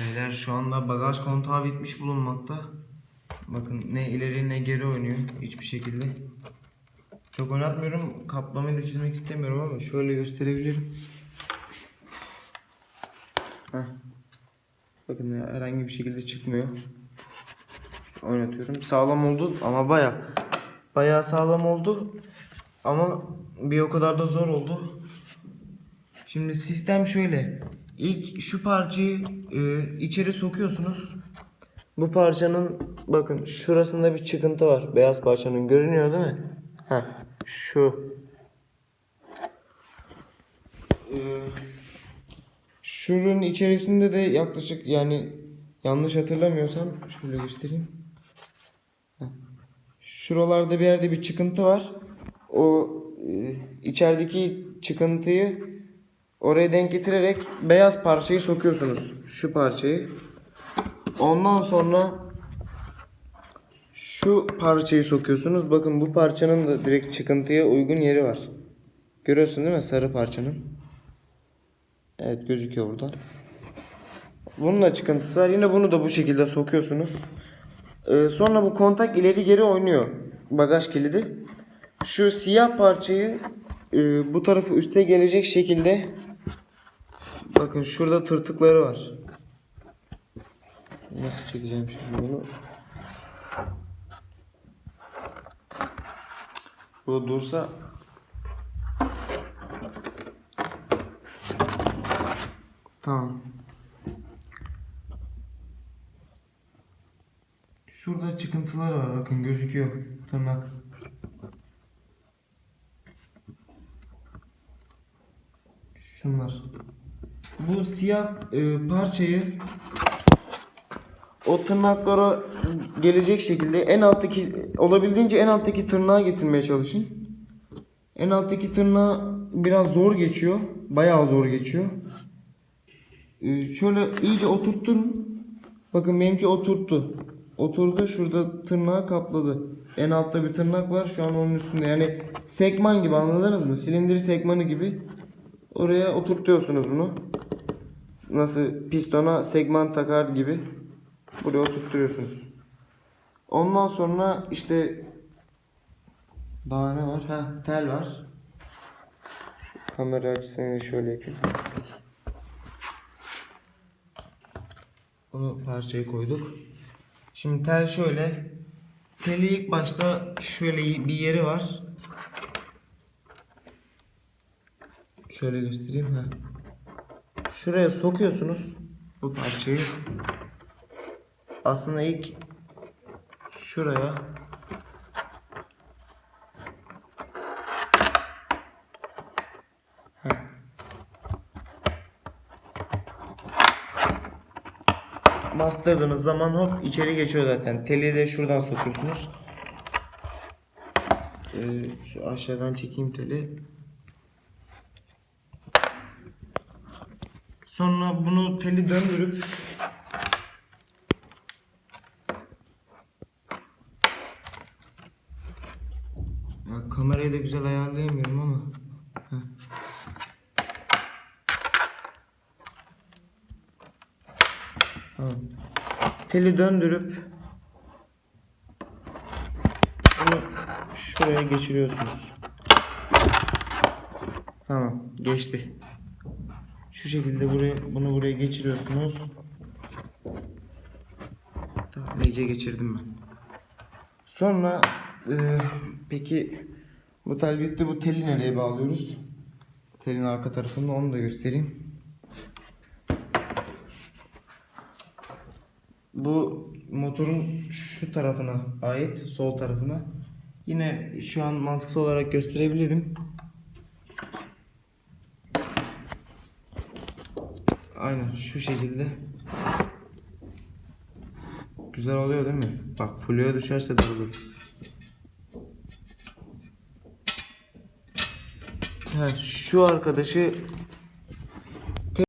Beyler şu anda bagaj kontağı bitmiş bulunmakta. Bakın ne ileri ne geri oynuyor hiçbir şekilde. Çok oynatmıyorum. Kaplamayı da çizmek istemiyorum ama şöyle gösterebilirim. Heh. Bakın herhangi bir şekilde çıkmıyor. Oynatıyorum. Sağlam oldu ama baya baya sağlam oldu. Ama bir o kadar da zor oldu. Şimdi sistem şöyle. İlk şu parçayı e, içeri sokuyorsunuz. Bu parçanın bakın şurasında bir çıkıntı var. Beyaz parçanın görünüyor değil mi? Heh, şu. Ee, şunun içerisinde de yaklaşık yani yanlış hatırlamıyorsam şöyle göstereyim. Heh. Şuralarda bir yerde bir çıkıntı var. O e, içerideki çıkıntıyı oraya denk getirerek beyaz parçayı sokuyorsunuz. Şu parçayı. Ondan sonra şu parçayı sokuyorsunuz. Bakın bu parçanın da direkt çıkıntıya uygun yeri var. Görüyorsun değil mi sarı parçanın? Evet gözüküyor burada. Bunun da çıkıntısı var. Yine bunu da bu şekilde sokuyorsunuz. Ee, sonra bu kontak ileri geri oynuyor. Bagaj kilidi. Şu siyah parçayı e, bu tarafı üste gelecek şekilde bakın şurada tırtıkları var. Nasıl çekeceğim şimdi bunu? Bu dursa Tamam. Şurada çıkıntılar var bakın gözüküyor tırnak. Şunlar. Bu siyah e, parçayı o tırnaklara gelecek şekilde en alttaki olabildiğince en alttaki tırnağa getirmeye çalışın. En alttaki tırnağı biraz zor geçiyor. Bayağı zor geçiyor. Ee, şöyle iyice oturtturun. Bakın benimki oturttu. Oturdu şurada tırnağı kapladı. En altta bir tırnak var şu an onun üstünde. Yani sekman gibi anladınız mı? Silindir sekmanı gibi. Oraya oturtuyorsunuz bunu. Nasıl pistona segman takar gibi. Buraya oturtuyorsunuz. Ondan sonra işte daha ne var? Ha tel var. Şu kamera açısını şöyle yapayım. Bunu parçayı koyduk. Şimdi tel şöyle. Teli ilk başta şöyle bir yeri var. Şöyle göstereyim ha. Şuraya sokuyorsunuz bu parçayı. Aslında ilk şuraya bastırdığınız zaman hop içeri geçiyor zaten. Teli de şuradan sokuyorsunuz. Ee, şu aşağıdan çekeyim teli. Sonra bunu teli döndürüp ya kamerayı da güzel ayarlayamıyorum ama. Teli döndürüp bunu şuraya geçiriyorsunuz. Tamam, geçti. Şu şekilde buraya bunu buraya geçiriyorsunuz. Tamam, iyice geçirdim ben. Sonra e, peki bu tel bitti. Bu teli nereye bağlıyoruz? Telin arka tarafında onu da göstereyim. Bu motorun şu tarafına ait, sol tarafına. Yine şu an mantıksal olarak gösterebilirim. Aynen şu şekilde. Güzel oluyor değil mi? Bak fluya düşerse darılır. Ha, şu arkadaşı